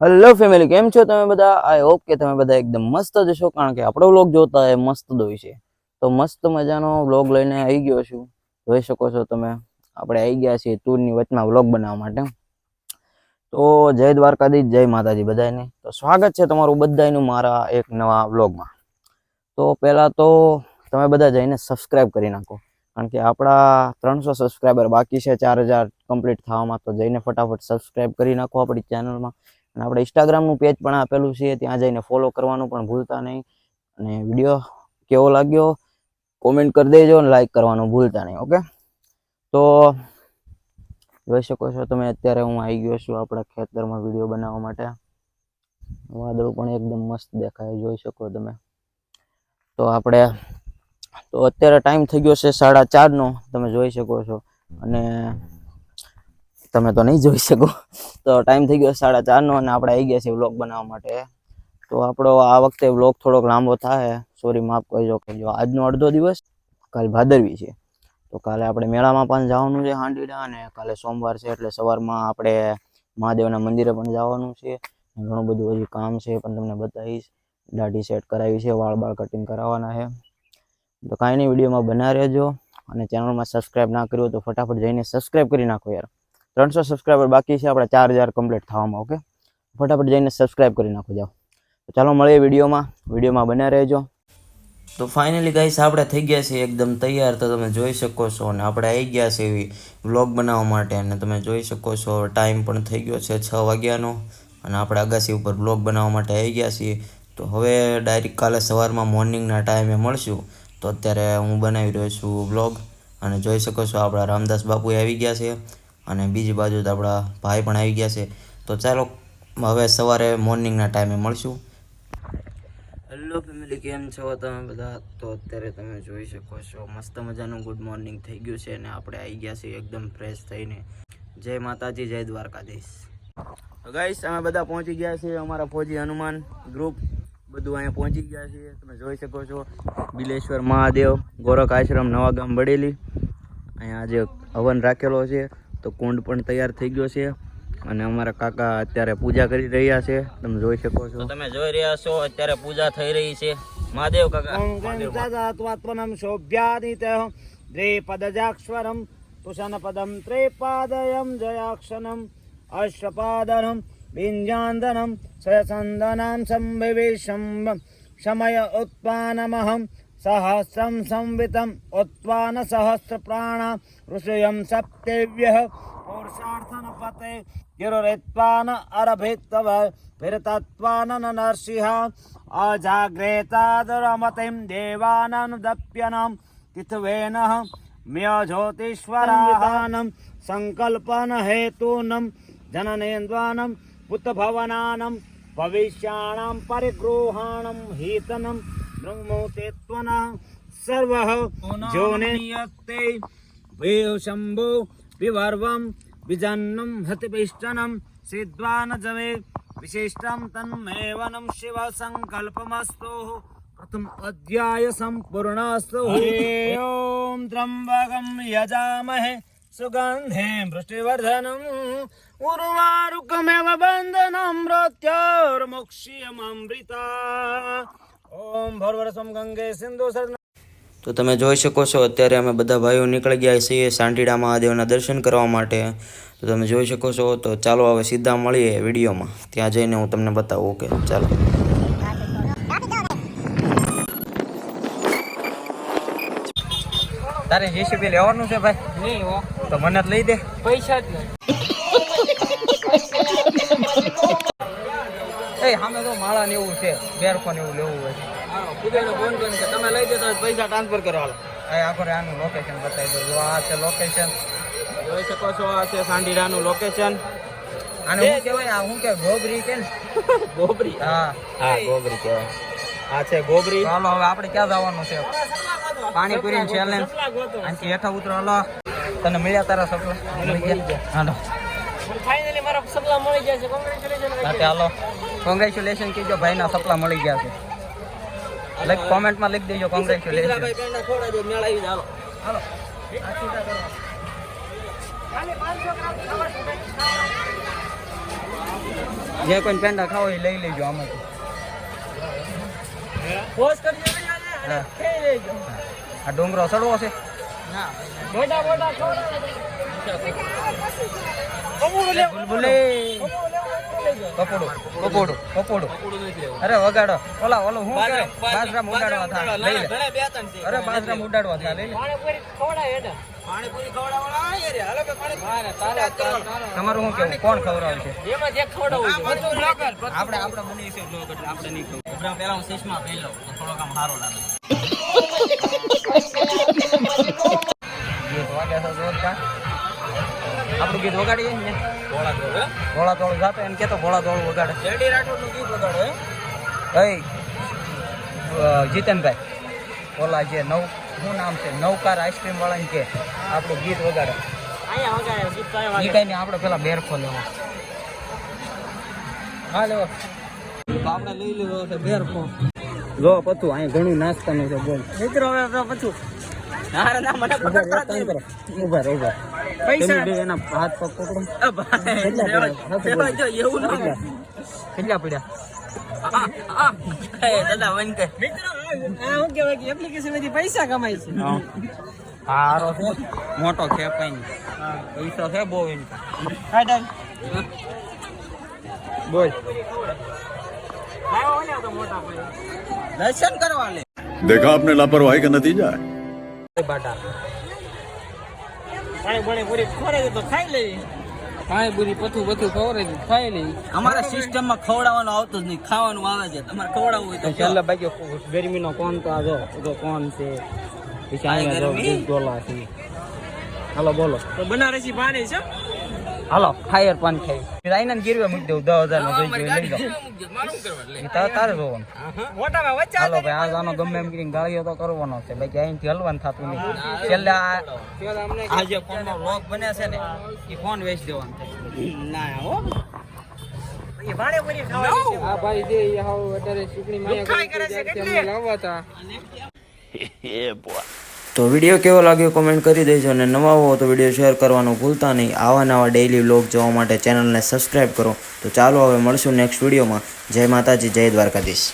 Hello family કેમ છો તમે બધા? આઈ હોપ કે તમે બધા એકદમ મસ્ત જ છો, કારણ કે આપણો વ્લોગ જોતા એ મસ્ત હોય છે. તો મસ્ત મજાનો વ્લોગ લઈને આવી ગયો છું. જોઈ શકો છો તમે, આપણે આવી ગયા છીએ ટૂરની વચમાં વ્લોગ બનાવવા માટે. તો જય દ્વારકાધીશ, જય માતાજી બધાને તો સ્વાગત છે તમારું બધાનું મારા એક નવા વ્લોગમાં તો પહેલાં તો તમે બધા જઈને સબસ્ક્રાઈબ કરી નાખો, કારણ કે આપણા ત્રણસો સબસ્ક્રાઈબર બાકી છે, ચાર હજાર કમ્પ્લીટ થવામાં, તો જઈને ફટાફટ સબસ્ક્રાઈબ કરી નાખો આપણી ચેનલમાં અને આપણે ઇન્સ્ટાગ્રામનું પેજ પણ આપેલું છે, ત્યાં જઈને ફોલો કરવાનું પણ ભૂલતા નહીં. અને વીડિયો કેવો લાગ્યો? કોમેન્ટ કરી દેજો અને લાઈક કરવાનું ભૂલતા નહીં ઓકે તો જોઈ શકો છો તમે, અત્યારે હું આવી ગયો છું આપણા ખેતરમાં વીડિયો બનાવવા માટે. વાદળું પણ એકદમ મસ્ત દેખાય, જોઈ શકો તમે. તો આપણે, તો અત્યારે ટાઈમ થઈ ગયો છે સાડા ચારનો, તમે જોઈ શકો છો. અને તમે તો નહીં જોઈ શકો. તો ટાઈમ થઈ ગયો સાડા ચારનો અને આપણે આવી ગયા છીએ વ્લોગ બનાવવા માટે. તો આપણો આ વખતે વ્લોગ થોડોક લાંબો થાય સોરી માફ કરજો જો આજનો અડધો દિવસ કાલ ભાદરવી છે. તો કાલે આપણે મેળામાં પણ જવાનું છે હાંડીડા અને કાલે સોમવાર છે એટલે સવારમાં આપણે મહાદેવના મંદિરે પણ જવાનું છે. ઘણું બધું હજી કામ છે પણ તમને બતાવીશ. દાઢી સેટ કરાવી છે, વાળ બાળ કટિંગ કરાવવાના છે. તો કાંઈ નહીં, વિડીયોમાં બના રહેજો અને ચેનલમાં સબસ્ક્રાઈબ ના કર્યું તો ફટાફટ જઈને સબસ્ક્રાઈબ કરી નાખો યાર. ત્રણસો સબસ્ક્રાઈબર બાકી છે, આપણે ચાર હજાર કમ્પ્લીટ થવામાં ઓકે ફટાફટ જઈને સબસ્ક્રાઈબ કરી નાખો, જાઓ. તો ચાલો મળીએ વિડીયોમાં. વિડીયોમાં બન્યા રહેજો. તો ફાઇનલી ગાઈસ આપણે થઈ ગયા છીએ એકદમ તૈયાર. તો તમે જોઈ શકો છો અને આપણે આવી ગયા છે એવી વ્લોગ બનાવવા માટે અને તમે જોઈ શકો છો ટાઈમ પણ થઈ ગયો છે છ વાગ્યાનો અને આપણે અગાસી ઉપર વ્લોગ બનાવવા માટે આવી ગયા છીએ. તો હવે ડાયરેક્ટ કાલે સવારમાં મોર્નિંગના ટાઈમે મળશું. તો અત્યારે હું બનાવી રહ્યો છું વ્લોગ અને જોઈ શકો છો, આપણા રામદાસ બાપુ આવી ગયા છે. અને બીજી બાજુ તો આપણા ભાઈ પણ આવી ગયા છે. તો ચાલો, હવે સવારે મોર્નિંગના ટાઈમે મળશું. હેલો ફેમિલી કેમ છો તમે બધા? તો અત્યારે તમે જોઈ શકો છો, મસ્ત મજાનું ગુડ મોર્નિંગ થઈ ગયું છે અને આપણે આવી ગયા છીએ એકદમ ફ્રેશ થઈને. જય માતાજી, જય દ્વારકાધીશ. તો ગાઈસ અમે બધા પહોંચી ગયા છીએ અમારા ફોજી હનુમાન ગ્રુપ બધું અહીંયા પહોંચી ગયા છીએ. તમે જોઈ શકો છો, બિલેશ્વર મહાદેવ, ગોરખ આશ્રમ, નવા ગામ બડેલી. અહીંયા આજે હવન રાખેલો છે. તો કુંડ પણ તૈયાર થઈ ગયો છે અને અમારા કાકા અત્યારે પૂજા કરી રહ્યા છે. તમે જોઈ શકો છો. તમે જોઈ રહ્યા છો અત્યારે પૂજા થઈ રહી છે. મહાદેવ કાકા. શોભ્યાદિતઃ દ્વિપદજાક્ષરમ તુષનપદમ ત્રેપાદયમ જયાક્ષરમ અશ્વપાદનમ વિંજાંદનમ સયસંદનામ સંવિવેશમ સમય ઉત્પાનમહમ सहस्रं संवितम् उत्वान सहस्रप्राण ऋषयं सप्तेव्यः पुरुषार्थनपते गिरुरित्वान अरभित्तव भिरतत्वान नरसिंह अजाग्रेतादुरमतिं देवाननुदप्यनं तिथ्वेनः म्यज्योतिष्वराहानं सङ्कल्पनहेतूनं जननेन्द्वानं पुतभवनानं भविष्याणां परिगृहाणं हीतनं બ્રહ્મોતે ત્વના સર્વ જોનેયતે ભયો શંભો વિવર્વમ વિજન્નમ હતિપિષ્ટનમ સિદ્વાન જવે વિશિષ્ટમ તન્મેવનમ શિવ સંકલ્પમસ્તુ પ્રથમ અધ્યાય સંપૂર્ણસ્તુ ઓમ ત્રંબકમ યજામહે સુગંધે વૃષ્ટિવર્ધનમ ઉર્વારુકમેવ બંધનમ મૃત્યોર્મોક્ષ્યમમૃતા તો તમે જોઈ શકો છો અત્યારે અમે બધા ભાઈઓ નીકળી ગયા છીએ સાંટીડા મહાદેવના દર્શન કરવા માટે. તો તમે જોઈ શકો છો તો ચાલો હવે સીધા મળીએ વિડીયોમાં. ત્યાં જઈને હું તમને બતાવું ઓકે ચાલો. તારે જેસીબી લેવાનું છે ભાઈ? નહીં તો મને લઈ દે. પૈસા જ સામે તો માળા ને એવું છે બેરફોન એવું લેવું હોય કુબેરને ફોન કરીને કે તમે લઈ દેતા પૈસા ટ્રાન્સફર કરો હાલો. એ આનું લોકેશન બતાવી દઉં. જો આ છે લોકેશન જોઈ શકો છો આ છે સાંડીડાનું લોકેશન આને શું કહેવાય? આ શું કે ગોબરી કે ગોબરી? હા. હા ગોબરી કહેવાય. આ છે ગોબરી. ચાલો હવે આપણે ક્યાં જવાનું છે? પાણીપુરી ચેલેન્જ આથી હેઠા ઉતરો હલો. તને મળ્યા તારા સપના મળી ગયા. હાલો. ફાઇનલી મારા સપના મળી ગયા છે. કોંગ્રેચ્યુલેશન હાલો. કોંગ્રેચ્યુલેશન કીજો ભાઈના સપના મળી ગયા છે. લાઈક કોમેન્ટમાં લખી દેજો કોંગ્રેચ્યુલેશન જો કોઈ પેંડા ખાવો એ લઈ લેજો આમાંથી. આ ડુંગરો સડવો છે? મોટા મોટા પપોડો કપોડું. કપોડું. અરે વગાડો. ઓલા ઓલો હું કરે? બાજરા ઉડાડવા થા. લઈ લે. અરે બાજરા ઉડાડવા થા. લઈ લે. તમારું શું કેવું? કોણ ખવડાવે છે? આપણે આપણે મને આપણે નહીં ખબર આપણે પહેલા હું શેષમાં પહેલો તો થોડોક આમ સારો લાગે. ગીત આપણું ગીત વગાડીએ ને? ભોળા તોળ ભોળા તોળ જાતો એને કેતો ભોળા તોળ વગાડે. ભાઈ રાઠોડ ગીત વગાડો હે? જીતનભાઈ ઓલા જે નવ શું નામ છે? નવકાર આઈસ્ક્રીમ વાળાને કે આપણું ગીત વગાડે. ગીત કાંઈ નહીં આપણે પેલા બેરખો લેવો. હા લેવો. આપણે લઈ લેવો બેરખો. જો પતું અહીંયા ઘણું નાસ્તાનું છે બોલ. મિત્રો હવે તો પછું ના ના મને ઉભા રહો ઉભા રહો ઉભા પૈસા તમે બે એના હાથ પગ પકડો કેટલા પડ્યા? એવું કેટલા? કેટલા પડ્યા દાદા વન કે મિત્રો આ શું કહેવાય કે એપ્લિકેશન માંથી પૈસા કમાય છે હારો છે મોટો છે કઈ પૈસા છે બહુ એની હા ડાલ બોલ લાવો ને આ તો મોટા પડે દર્શન કરવા લે देखा आपने लापरवाही का नतीजा है બાટા પાણી પાણી પૂરી ખોરે તો ખાઈ લેવી પાણી પૂરી પથું પથું ખવરે ખાઈ લઈ અમારા સિસ્ટમમાં ખવડાવવાનું આવતું જ નહીં ખાવાનું આવે છે. તમારે ખવડાવવું હોય તો છેલ્લે બાકી ગરમી નો કોણ તો આ જો તો કોણ છે? પછી અહીંયા જો છે. હાલો બોલો. તો બનારસી પાણી છે. હાલો ફાયર પાન ખાઈ. આઈને ગીરવે મૂકી દઉં દસ હજાર નો જોઈ જોઈ લઈ જાઉં તારે તારે જોવાનું. હાલો ભાઈ આ જાનો ગમે એમ કરીને ગાળીઓ તો કરવાનો છે. બાકી અહીંથી હલવાનું થતું નહીં. છેલ્લે આ જે ફોન નો લોક બને છે ને એ ફોન વેચી દેવાનો છે. ના હો. એ ખાવાની આ ભાઈ જે હાવ અત્યારે કરે છે લાવવા હતા તો વીડિયો કેવો લાગ્યો કોમેન્ટ કરી દેજો અને નવા હો તો વીડિયો શેર કરવાનું ભૂલતા નહીં. આવા નવા ડેઇલી વ્લોગ જોવા માટે ચેનલને સબસ્ક્રાઈબ કરો. તો ચાલો હવે મળશું નેક્સ્ટ વિડીયોમાં. જય માતાજી, જય દ્વારકાધીશ.